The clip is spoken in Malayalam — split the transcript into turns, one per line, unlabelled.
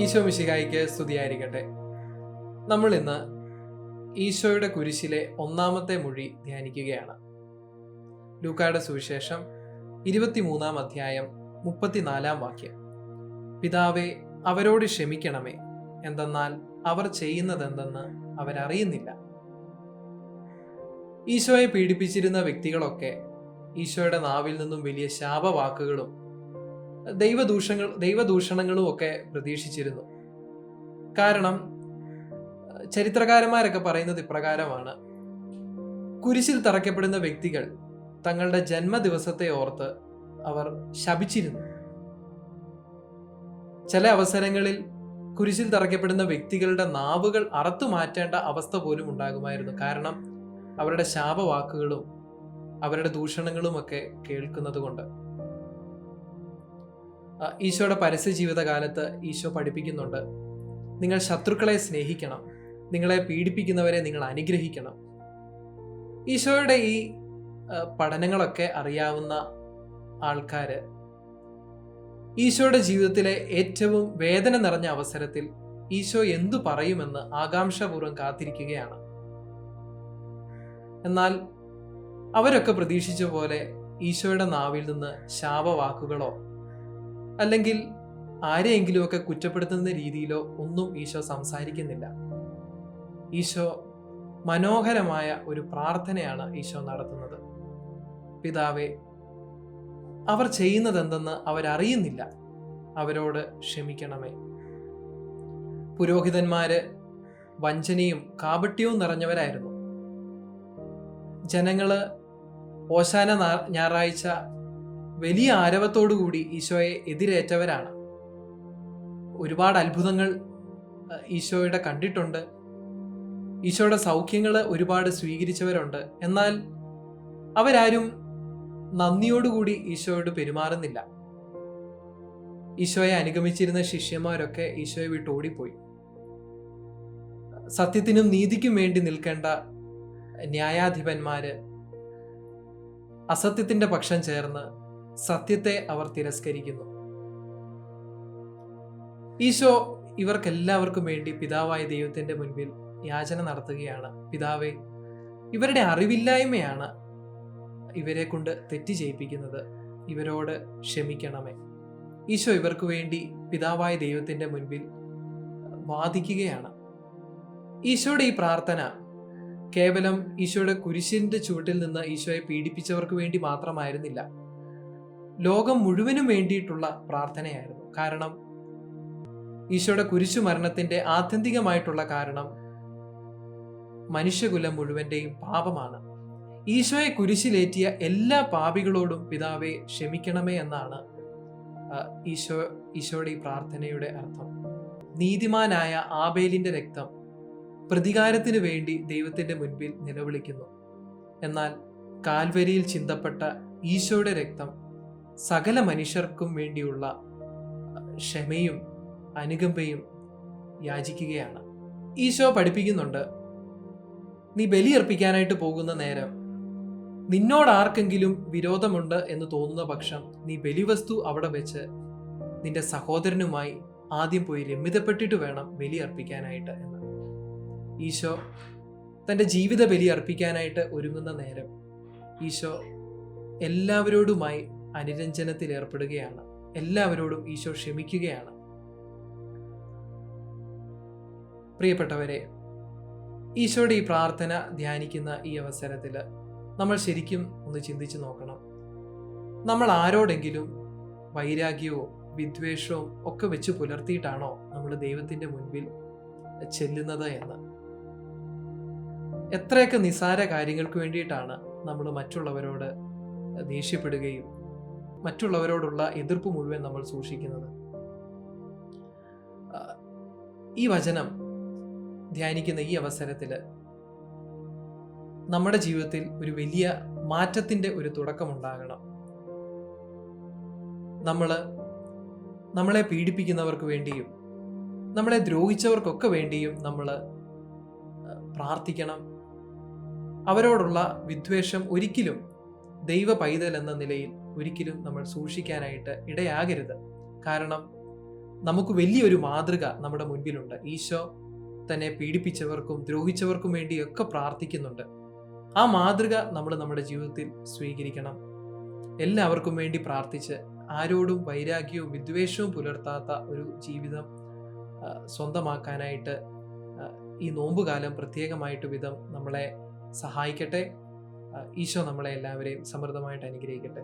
ഈശോ മിശിഹായിക്ക് സ്തുതിയായിരിക്കട്ടെ. നമ്മൾ ഇന്ന് ഈശോയുടെ കുരിശിലെ ഒന്നാമത്തെ മൊഴി ധ്യാനിക്കുകയാണ്. ലൂക്കായുടെ സുവിശേഷം ഇരുപത്തിമൂന്നാം അധ്യായം മുപ്പത്തിനാലാം വാക്യം. പിതാവെ അവരോട് ക്ഷമിക്കണമേ. എന്തെന്നാൽ അവർ ചെയ്യുന്നതെന്തെന്ന് അവരറിയുന്നില്ല. ഈശോയെ പീഡിപ്പിച്ചിരുന്ന വ്യക്തികളൊക്കെ ഈശോയുടെ നാവിൽ നിന്നും വലിയ ശാപവാക്കുകളും ദൈവദൂഷങ്ങൾ ദൈവദൂഷണങ്ങളും ഒക്കെ പ്രതീക്ഷിച്ചിരുന്നു. കാരണം ചരിത്രകാരന്മാരൊക്കെ പറയുന്നത് ഇപ്രകാരമാണ്. കുരിശിൽ തറയ്ക്കപ്പെടുന്ന വ്യക്തികൾ തങ്ങളുടെ ജന്മദിവസത്തെ ഓർത്ത് അവർ ശപിച്ചിരുന്നു. ചില അവസരങ്ങളിൽ കുരിശിൽ തറയ്ക്കപ്പെടുന്ന വ്യക്തികളുടെ നാവുകൾ അറത്തു മാറ്റേണ്ട അവസ്ഥ പോലും ഉണ്ടാകുമായിരുന്നു. കാരണം അവരുടെ ശാപവാക്കുകളും അവരുടെ ദൂഷണങ്ങളുമൊക്കെ കേൾക്കുന്നത് കൊണ്ട് ഈശോയുടെ പരസ്യ ജീവിതകാലത്ത് ഈശോ പഠിപ്പിക്കുന്നുണ്ട്. നിങ്ങൾ ശത്രുക്കളെ സ്നേഹിക്കണം. നിങ്ങളെ പീഡിപ്പിക്കുന്നവരെ നിങ്ങൾ അനുഗ്രഹിക്കണം. ഈശോയുടെ ഈ പഠനങ്ങളൊക്കെ അറിയാവുന്ന ആൾക്കാർ ഈശോയുടെ ജീവിതത്തിലെ ഏറ്റവും വേദന നിറഞ്ഞ അവസരത്തിൽ ഈശോ എന്തു പറയുമെന്ന് ആകാംക്ഷാപൂർവം കാത്തിരിക്കുകയാണ്. എന്നാൽ അവരൊക്കെ പ്രതീക്ഷിച്ച പോലെ ഈശോയുടെ നാവിൽ നിന്ന് ശാപവാക്കുകളോ അല്ലെങ്കിൽ ആരെയെങ്കിലുമൊക്കെ കുറ്റപ്പെടുത്തുന്ന രീതിയിലോ ഒന്നും ഈശോ സംസാരിക്കുന്നില്ല. ഈശോ മനോഹരമായ ഒരു പ്രാർത്ഥനയാണ് ഈശോ നടത്തുന്നത്. പിതാവെ അവർ ചെയ്യുന്നതെന്തെന്ന് അവരറിയുന്നില്ല. അവരോട് ക്ഷമിക്കണമേ. പുരോഹിതന്മാര് വഞ്ചനയും കാപട്യവും നിറഞ്ഞവരായിരുന്നു. ജനങ്ങൾ ഓശാന ഞായറാഴ്ച വലിയ ആരവത്തോടുകൂടി ഈശോയെ എതിരേറ്റവരാണ്. ഒരുപാട് അത്ഭുതങ്ങൾ ഈശോയുടെ കണ്ടിട്ടുണ്ട്. ഈശോയുടെ സൗഖ്യങ്ങൾ ഒരുപാട് സ്വീകരിച്ചവരുണ്ട്. എന്നാൽ അവരാരും നന്ദിയോടുകൂടി ഈശോയോട് പെരുമാറുന്നില്ല. ഈശോയെ അനുഗമിച്ചിരുന്ന ശിഷ്യന്മാരൊക്കെ ഈശോയെ വിട്ട് ഓടിപ്പോയി. സത്യത്തിനും നീതിക്കും വേണ്ടി നിൽക്കേണ്ട ന്യായാധിപന്മാര് അസത്യത്തിന്റെ പക്ഷം ചേർന്ന് സത്യത്തെ അവർ തിരസ്കരിക്കുന്നു. ഈശോ ഇവർക്കെല്ലാവർക്കും വേണ്ടി പിതാവായ ദൈവത്തിന്റെ മുൻപിൽ യാചന നടത്തുകയാണ്. പിതാവേ ഇവരുടെ അറിവില്ലായ്മയാണ് ഇവരെ കൊണ്ട് തെറ്റ് ചെയ്യിപ്പിക്കുന്നത്. ഇവരോട് ക്ഷമിക്കണമേ. ഈശോ ഇവർക്ക് വേണ്ടി പിതാവായ ദൈവത്തിന്റെ മുൻപിൽ വാദിക്കുകയാണ്. ഈശോയുടെ ഈ പ്രാർത്ഥന കേവലം ഈശോയുടെ കുരിശിന്റെ ചുവട്ടിൽ നിന്ന് ഈശോയെ പീഡിപ്പിച്ചവർക്ക് വേണ്ടി മാത്രമായിരുന്നില്ല. ലോകം മുഴുവനും വേണ്ടിയിട്ടുള്ള പ്രാർത്ഥനയായിരുന്നു. കാരണം ഈശോയുടെ കുരിശു മരണത്തിന്റെ ആത്യന്തികമായിട്ടുള്ള കാരണം മനുഷ്യകുലം മുഴുവന്റെയും പാപമാണ്. ഈശോയെ കുരിശിലേറ്റിയ എല്ലാ പാപികളോടും പിതാവെ ക്ഷമിക്കണമേ എന്നാണ് ഈശോ ഈശോയുടെ ഈ പ്രാർത്ഥനയുടെ അർത്ഥം. നീതിമാനായ ആബേലിന്റെ രക്തം പ്രതികാരത്തിന് വേണ്ടി ദൈവത്തിന്റെ മുൻപിൽ നിലവിളിക്കുന്നു. എന്നാൽ കാൽവരിയിൽ ചിന്തപ്പെട്ട ഈശോയുടെ രക്തം സകല മനുഷ്യർക്കും വേണ്ടിയുള്ള ക്ഷമയും അനുകമ്പയും യാചിക്കുകയാണ്. ഈശോ പഠിപ്പിക്കുന്നുണ്ട് നീ ബലിയർപ്പിക്കാനായിട്ട് പോകുന്ന നേരം നിന്നോട് ആർക്കെങ്കിലും വിരോധമുണ്ട് എന്ന് തോന്നുന്ന പക്ഷം നീ ബലിവസ്തു അവിടെ വെച്ച് നിന്റെ സഹോദരനുമായി ആദ്യം പോയി രമ്യതപ്പെട്ടിട്ട് വേണം ബലി അർപ്പിക്കാനായിട്ട് എന്ന്. ഈശോ തന്റെ ജീവിത ബലി അർപ്പിക്കാനായിട്ട് ഒരുങ്ങുന്ന നേരം ഈശോ എല്ലാവരോടുമായി അനുരഞ്ജനത്തിൽ ഏർപ്പെടുകയാണ്. എല്ലാവരോടും ഈശോ ക്ഷമിക്കുകയാണ്. പ്രിയപ്പെട്ടവരെ ഈശോയുടെ ഈ പ്രാർത്ഥന ധ്യാനിക്കുന്ന ഈ അവസരത്തിൽ നമ്മൾ ശരിക്കും ഒന്ന് ചിന്തിച്ചു നോക്കണം. നമ്മൾ ആരോടെങ്കിലും വൈരാഗ്യവും വിദ്വേഷവും ഒക്കെ വെച്ച് പുലർത്തിയിട്ടാണോ നമ്മൾ ദൈവത്തിന്റെ മുൻപിൽ ചെല്ലുന്നത് എന്ന്? എത്രയൊക്കെ നിസാര കാര്യങ്ങൾക്ക് വേണ്ടിയിട്ടാണ് നമ്മൾ മറ്റുള്ളവരോട് ദേഷ്യപ്പെടുകയും മറ്റുള്ളവരോടുള്ള എതിർപ്പ് മുഴുവൻ നമ്മൾ സൂക്ഷിക്കുന്നത്. ഈ വചനം ധ്യാനിക്കുന്ന ഈ അവസരത്തിൽ നമ്മുടെ ജീവിതത്തിൽ ഒരു വലിയ മാറ്റത്തിന്റെ ഒരു തുടക്കമുണ്ടാകണം. നമ്മൾ നമ്മളെ പീഡിപ്പിക്കുന്നവർക്ക് വേണ്ടിയും നമ്മളെ ദ്രോഹിച്ചവർക്കൊക്കെ വേണ്ടിയും നമ്മൾ പ്രാർത്ഥിക്കണം. അവരോടുള്ള വിദ്വേഷം ഒരിക്കലും ദൈവ പൈതൽ എന്ന നിലയിൽ ഒരിക്കലും നമ്മൾ സൂക്ഷിക്കാനായിട്ട് ഇടയാകരുത്. കാരണം നമുക്ക് വലിയൊരു മാതൃക നമ്മുടെ മുൻപിലുണ്ട്. ഈശോ തന്നെ പീഡിപ്പിച്ചവർക്കും ദ്രോഹിച്ചവർക്കും വേണ്ടിയൊക്കെ പ്രാർത്ഥിക്കുന്നുണ്ട്. ആ മാതൃക നമ്മൾ നമ്മുടെ ജീവിതത്തിൽ സ്വീകരിക്കണം. എല്ലാവർക്കും വേണ്ടി പ്രാർത്ഥിച്ച് ആരോടും വൈരാഗ്യവും വിദ്വേഷവും പുലർത്താത്ത ഒരു ജീവിതം സ്വന്തമാക്കാനായിട്ട് ഈ നോമ്പുകാലം പ്രത്യേകമായിട്ട് വിധം നമ്മളെ സഹായിക്കട്ടെ. ഈശോ നമ്മളെ എല്ലാവരെയും സമൃദ്ധമായിട്ട് അനുഗ്രഹിക്കട്ടെ.